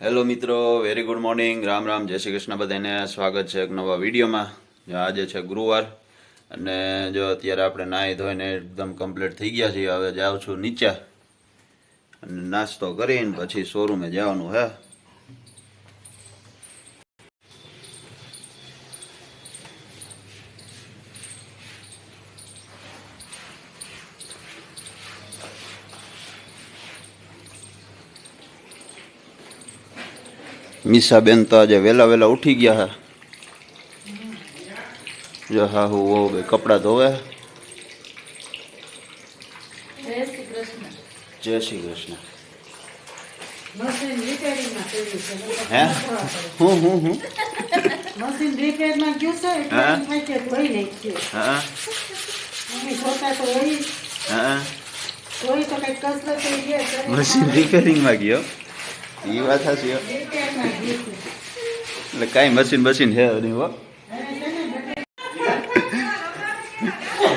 Hello મિત્રો very good morning Ram Ram, જય શ્રી કૃષ્ણ. બધાને સ્વાગત છે એક નવા વિડીયોમાં. આજે છે ગુરુવાર અને જો અત્યારે આપણે નાહી ધોઈને એકદમ કમ્પ્લીટ થઈ ગયા છીએ. હવે જાઉં છું નીચે અને નાસ્તો કરીને પછી શોરૂમે જવાનું હે. મીસાબેન તો આજે વહેલા વહેલા ઉઠી ગયા હે જો હા હું વહુ બે કપડાં ધોવે જય શ્રી કૃષ્ણ જય શ્રી કૃષ્ણ મશીન રિપેરિંગમાં કર્યું છે નહીંતર હે? ખોટવા પડે. હું હું હું મશીન રિપેરમાં ગયું છે એટલે હા? એમ થાય કે ધોઈ નાખીએ. હા મમ્મી ધોતા તો હોય હા ધોઈ તો કંઈક કસરત થઈ ગઈ શરીરમાં. મશીન રિપેરિંગમાં ગયો એ વાત સાચી હો. રિપેરમાં ગયું છે. એટલે કાંઈ મશીન મશીન છે નહીં હો.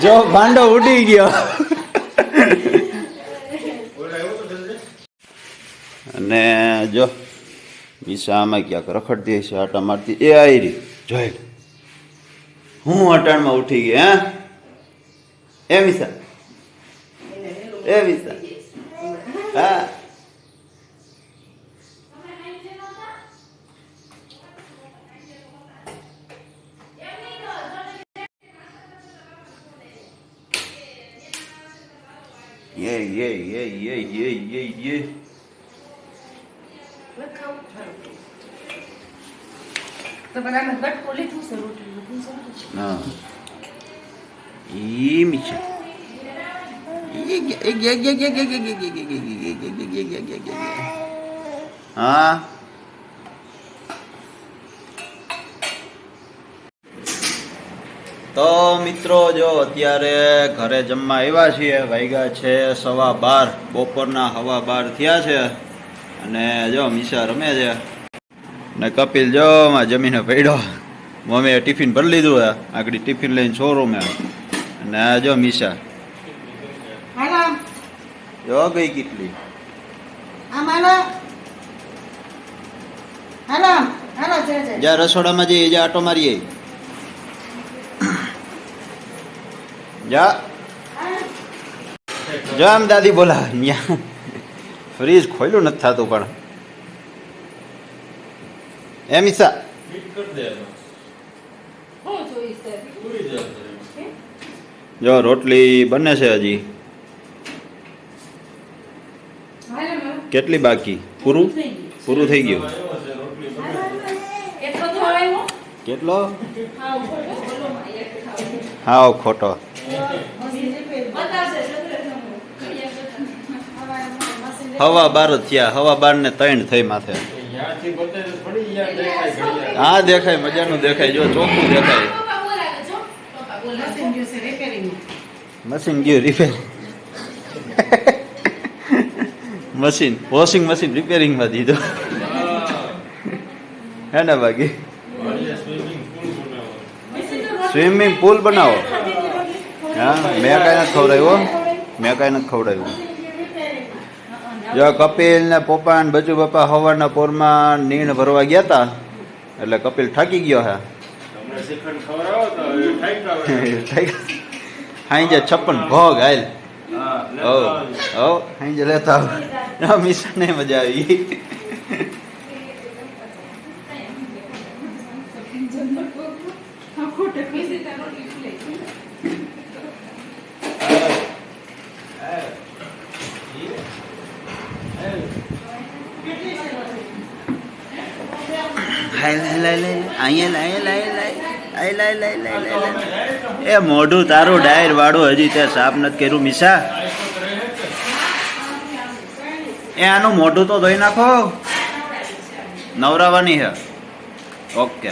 જો ભાંડો ઉડી ગયો. અને જો મીસા આમાં ક્યાંક રખડતી હશે આટા મારતી. એ આવી રહી. જોઈ હું અટાણમાં ઉઠી ગઈ, હે? એ મીસા એ મીસા હા. યે યે યે યે યે યે યે તો બધાને બટકું લીધું છે રોટલી લીધું છે. હા ઈ મીસા હા તો મિત્રો જો અત્યારે ઘરે જમવા આવ્યા છીએ વાગ્યા છે સવા બાર બપોરના હવા બાર થયા છે. અને જો મિશા રમે છે. ને કપિલ જો જમીને પડ્યો. મમ્મીએ ટિફિન ભરી લીધું હે આગળ ટિફિન લઈને શોરૂમે અને આ જો મિશા. જો ગઈ કેટલી? જય રસોડામાં જઈએ જ્યાં આટો મારીએ. જા. જો આમ દાદી બોલા ન્યા. ફ્રીજ ખોલ્યું નથી થતું પણ. એમ ઈસા. જો રોટલી બને છે હજી. કેટલી બાકી? પૂરું? પૂરું થઈ ગયું? કેટલો? હા. હાવ ખોટો મશીન રિપેરિંગ. બતાવશે, જલ્દી જલ્દી. હવે મશીન હવા બાર થયા હવા બાર ને ત્રણ થઈ માથે. હા દેખાય મજાનું દેખાય જો ચોખ્ખું દેખાય. મશીન ગયું રિપેર મશીન વોશિંગ મશીન રિપેરિંગમાં દીધો. હે. ને બાકી? સ્વિમિંગ પુલ બનાવો. હા મેં કાંઈ નથી ખવડાવ્યો મેં કાંઈ નથી ખવડાવ્યું. જો કપિલ ને પપ્પા ને બચુ પપ્પા હવાના પોરમાં નીણ ભરવા ગયા હતા એટલે કપિલ થાકી ગયો હે. હાઈ છપ્પન ભોગ હાલ. ઓ ઓ હાઈ લેતા આવો. મિશન ને મજા આવી. લાય લાય એ મોઢું તારું ડાયર વાળું હજી ત્યાં સાફ નથી કર્યું, મિસા. એ આનું મોઢું તો ધોઈ નાખો. નવરાવાની હે. ઓકે.